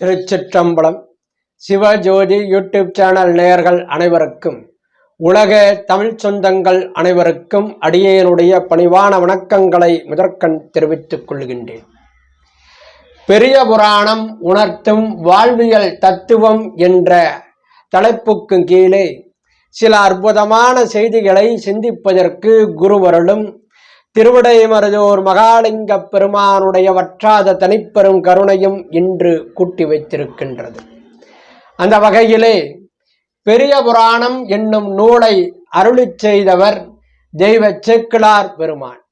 திருச்சிற்றம்பலம் Sivajothi YouTube channel நேயர்கள் அனைவருக்கும் உலக தமிழ் சொந்தங்கள் அனைவருக்கும் அடியேனுடைய பணிவான வணக்கங்களை முதற்கண் தெரிவித்துக் கொள்கின்றேன். பெரிய புராணம் உணர்த்தும் வாழ்வியல் தத்துவம் என்ற தலைப்புக்கு கீழே சில அற்புதமான செய்திகளை சிந்திப்பதற்கு குருவருளும் திருவிடைமருதோர் மகாலிங்க பெருமானுடைய வற்றாத தனிப்பெரும் கருணையும் இன்று கூட்டி வைத்திருக்கின்றது. அந்த வகையிலே பெரிய புராணம் என்னும் நூலை அருளிச் செய்தவர் தெய்வ சேக்கிழார் பெருமான்.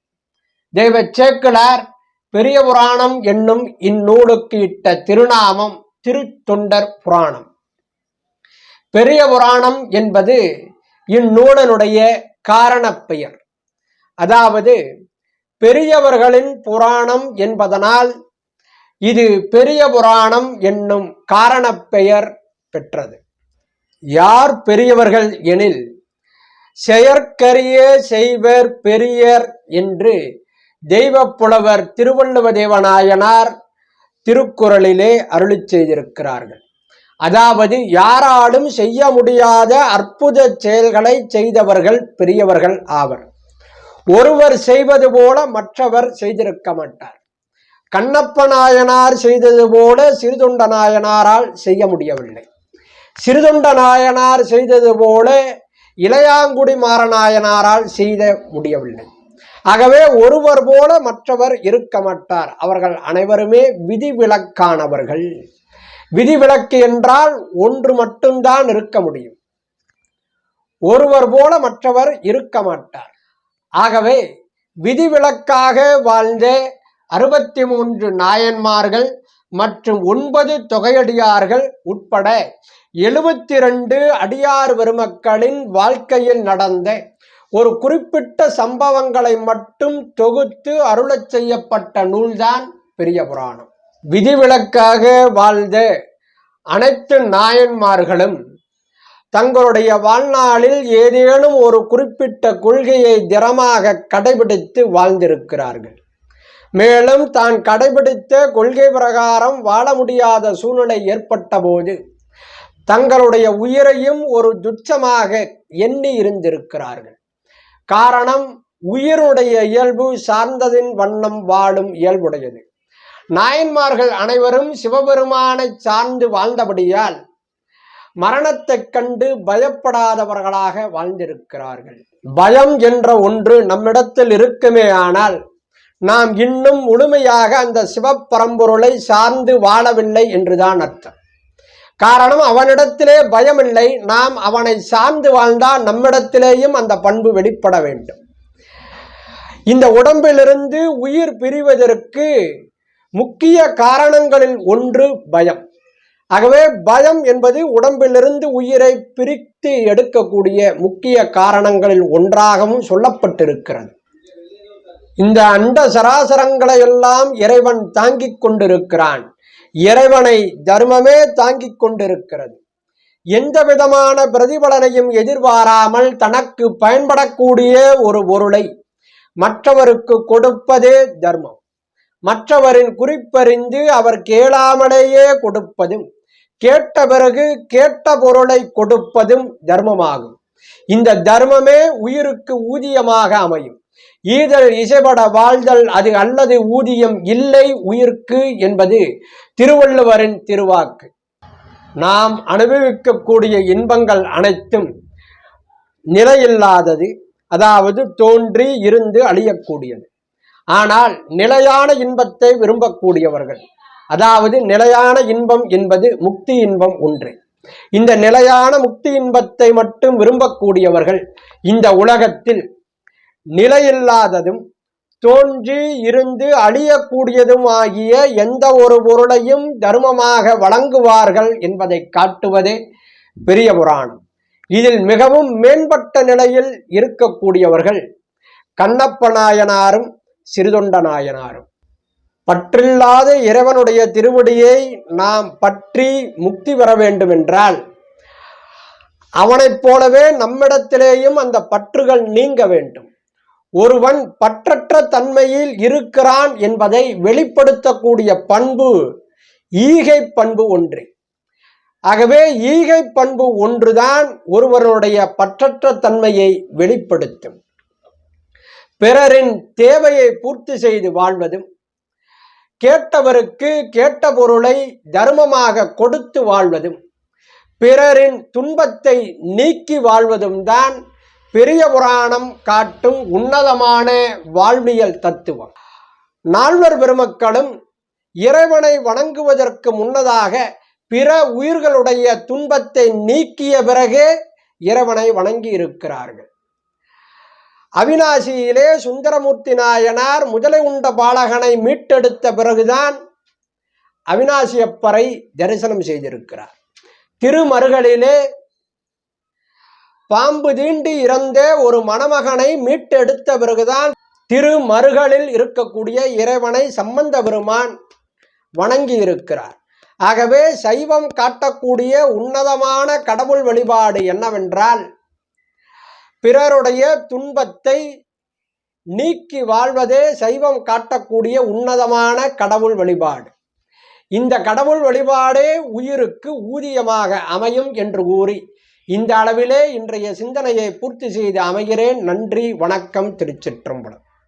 தெய்வ சேக்கிழார் பெரிய புராணம் என்னும் இந்நூலுக்கு இட்ட திருநாமம் திருத்தொண்டர் புராணம். பெரிய புராணம் என்பது இந்நூலனுடைய காரணப் பெயர். அதாவது பெரியவர்களின் புராணம் என்பதனால் இது பெரிய புராணம் என்னும் காரணப் பெயர் பெற்றது. யார் பெரியவர்கள் எனில் செயற்கரிய செய்வர் பெரியர் என்று தெய்வப் புலவர் திருவள்ளுவ தேவநாயனார் திருக்குறளிலே அருளிச் செய்திருக்கிறார்கள். அதாவது யாராலும் செய்ய முடியாத அற்புத செயல்களை செய்தவர்கள் பெரியவர்கள் ஆவர். ஒருவர் செய்வது போல மற்றவர் செய்திருக்க மாட்டார். கண்ணப்ப நாயனார் செய்தது போல சிறுதொண்ட நாயனாரால் செய்ய முடியவில்லை. சிறுதொண்ட நாயனார் செய்தது போல இளையாங்குடி மாறநாயனாரால் செய்த முடியவில்லை. ஆகவே ஒருவர் போல மற்றவர் இருக்க மாட்டார். அவர்கள் அனைவருமே விதிவிலக்கானவர்கள். விதிவிலக்கு என்றால் ஒன்று மட்டும்தான் இருக்க முடியும். ஒருவர் போல மற்றவர் இருக்க மாட்டார். ஆகவே விதிவிலக்காக வாழ்ந்த அறுபத்தி மூன்று நாயன்மார்கள் மற்றும் ஒன்பது தொகையடியார்கள் உட்பட எழுபத்தி ரெண்டு அடியார் பெருமக்களின் வாழ்க்கையில் நடந்த ஒரு குறிப்பிட்ட சம்பவங்களை மட்டும் தொகுத்து அருளச் செய்யப்பட்ட நூல்தான் பெரிய புராணம். விதிவிலக்காக வாழ்ந்த அனைத்து நாயன்மார்களும் தங்களுடைய வாழ்நாளில் ஏதேனும் ஒரு குறிப்பிட்ட கொள்கையை திறமாக கடைபிடித்து வாழ்ந்திருக்கிறார்கள். மேலும் தான் கடைபிடித்த கொள்கை பிரகாரம் வாழ முடியாத சூழ்நிலை ஏற்பட்ட போது தங்களுடைய உயிரையும் ஒரு துச்சமாக எண்ணி இருந்திருக்கிறார்கள். காரணம் உயிருடைய இயல்பு சார்ந்ததின் வண்ணம் வாழும் இயல்புடையது. நாயன்மார்கள் அனைவரும் சிவபெருமானை சார்ந்து வாழ்ந்தபடியால் மரணத்தைக் கண்டு பயப்படாதவர்களாக வாழ்ந்திருக்கிறார்கள். பயம் என்ற ஒன்று நம்மிடத்தில் இருக்குமே ஆனால் நாம் இன்னும் முழுமையாக அந்த சிவப்பரம்பொருளை சார்ந்து வாழவில்லை என்றுதான் அர்த்தம். காரணம் அவனிடத்திலே பயமில்லை. நாம் அவனை சார்ந்து வாழ்ந்தால் நம்மிடத்திலேயும் அந்த பண்பு வெளிப்பட வேண்டும். இந்த உடம்பிலிருந்து உயிர் பிரிவதற்கு முக்கிய காரணங்களில் ஒன்று பயம். ஆகவே பயம் என்பது உடம்பிலிருந்து உயிரை பிரித்து எடுக்கக்கூடிய முக்கிய காரணங்களில் ஒன்றாகவும் சொல்லப்பட்டிருக்கிறது. இந்த அண்ட சராசரங்களை எல்லாம் இறைவன் தாங்கிக் கொண்டிருக்கிறான். இறைவனை தர்மமே தாங்கிக் கொண்டிருக்கிறது. எந்த விதமான பிரதிபலனையும் எதிர்பாராமல் தனக்கு பயன்படக்கூடிய ஒரு பொருளை மற்றவருக்கு கொடுப்பதே தர்மம். மற்றவரின் குறிப்பறிந்து அவர் கேளாமலேயே கொடுப்பதும் கேட்ட பிறகு கேட்ட பொருளை கொடுப்பதும் தர்மமாகும். இந்த தர்மமே உயிருக்கு ஊதியமாக அமையும். ஈதல் இசைபட வாழ்தல் அது அல்லது ஊதியம் இல்லை உயிர்க்கு என்பது திருவள்ளுவரின் திருவாக்கு. நாம் அனுபவிக்கக்கூடிய இன்பங்கள் அனைத்தும் நிலையில்லாதது அதாவது தோன்றி இருந்து அழியக்கூடியது. ஆனால் நிலையான இன்பத்தை விரும்பக்கூடியவர்கள். அதாவது நிலையான இன்பம் என்பது முக்தி இன்பம் ஒன்று. இந்த நிலையான முக்தி இன்பத்தை மட்டும் விரும்பக்கூடியவர்கள் இந்த உலகத்தில் நிலையில்லாததும் தோன்றி இருந்து அழியக்கூடியதும் ஆகிய எந்த ஒரு பொருளையும் தர்மமாக வழங்குவார்கள் என்பதை காட்டுவதே பெரிய புராணம். இதில் மிகவும் மேம்பட்ட நிலையில் இருக்கக்கூடியவர்கள் கண்ணப்ப நாயனாரும் சிறுதொண்ட நாயனாரும். பற்றில்லாத இறைவனுடைய திருவடியை நாம் பற்றி முக்தி பெற வேண்டுமென்றால் அவனைப் போலவே நம்மிடத்திலேயும் அந்த பற்றுகள் நீங்க வேண்டும். ஒருவன் பற்றற்ற தன்மையில் இருக்கிறான் என்பதை வெளிப்படுத்தக்கூடிய பண்பு ஈகை பண்பு ஒன்று. ஆகவே ஈகை பண்பு ஒன்றுதான் ஒருவருடைய பற்றற்ற தன்மையை வெளிப்படுத்தும். பிறரின் தேவையை பூர்த்தி செய்து வாழ்வதும் கேட்டவருக்கு கேட்ட பொருளை தர்மமாக கொடுத்து வாழ்வதும் பிறரின் துன்பத்தை நீக்கி வாழ்வதும் தான் பெரிய புராணம் காட்டும் உன்னதமான வாழ்வியல் தத்துவம். நால்வர் பெருமக்களும் இறைவனை வணங்குவதற்கு முன்னதாக பிற உயிர்களுடைய துன்பத்தை நீக்கிய பிறகே இறைவனை வணங்கி இருக்கிறார்கள் அவினாசியிலே சுந்தரமூர்த்தி நாயனார் முதலை உண்ட பாலகனை மீட்டெடுத்த பிறகுதான் அவினாசியப்பரை தரிசனம் செய்திருக்கிறார். திருமருகளிலே பாம்பு தீண்டி இறந்த ஒரு மணமகனை மீட்டெடுத்த பிறகுதான் திருமருகளில் இருக்கக்கூடிய இறைவனை சம்பந்த பெருமான் வணங்கி இருக்கிறார். ஆகவே சைவம் காட்டக்கூடிய உன்னதமான கடவுள் வழிபாடு என்னவென்றால் பிறருடைய துன்பத்தை நீக்கி வாழ்வதே சைவம் காட்டக்கூடிய உன்னதமான கடவுள் வழிபாடு. இந்த கடவுள் வழிபாடே உயிருக்கு ஊதியமாக அமையும் என்று கூறி இந்த அளவிலே இன்றைய சிந்தனையை பூர்த்தி செய்து அமைகிறேன். நன்றி வணக்கம் திருச்சிற்றம்பலம்.